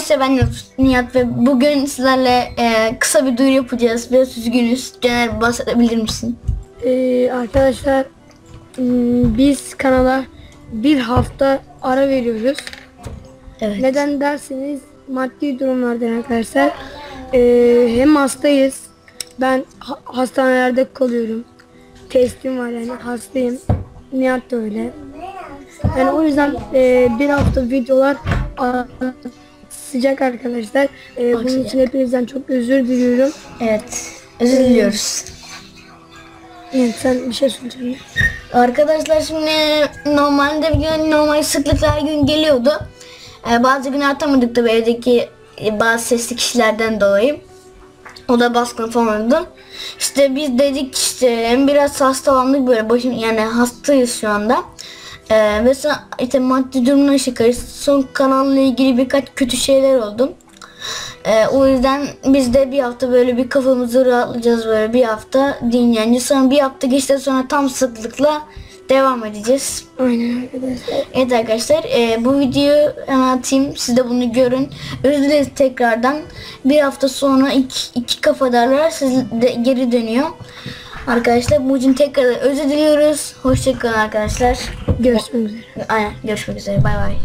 Neyse ben Nihat ve bugün sizlerle e, kısa bir duyuru yapacağız. Biraz üzgünüz. Caner bahsedebilir misin? Ee, arkadaşlar hmm, biz kanala bir hafta ara veriyoruz. Evet. Neden derseniz maddi durumlardan arkadaşlar. Ee, hem hastayız. Ben ha- hastanelerde kalıyorum. Testim var yani hastayım. Nihat da öyle. Yani o yüzden e, bir hafta videolar sıcak arkadaşlar. Ee, bunun sıcak. için hepinizden çok özür diliyorum. Evet. Özür diliyoruz. Nihat sen bir şey söyleyeceksin. Arkadaşlar şimdi normalde bir gün normal sıklıkla her gün geliyordu. Ee, bazı günler atamadık tabii evdeki e, bazı sesli kişilerden dolayı. O da baskın falan oldu. İşte biz dedik işte biraz hastalandık böyle başım yani hastayız şu anda. Ee, ve sonra işte maddi durumuna şıkarız. Son kanalla ilgili birkaç kötü şeyler oldu. Ee, o yüzden biz de bir hafta böyle bir kafamızı rahatlayacağız böyle bir hafta dinleneceğiz. Sonra bir hafta geçti sonra tam sıklıkla devam edeceğiz. Aynen arkadaşlar. Evet arkadaşlar e, bu videoyu hemen atayım. Siz de bunu görün. Özür dileriz tekrardan. Bir hafta sonra iki, iki kafadarlar siz de geri dönüyor. Arkadaşlar bu için tekrar özür diliyoruz. Hoşçakalın arkadaşlar. Görüşmek üzere. Aynen görüşmek üzere. Bay bay.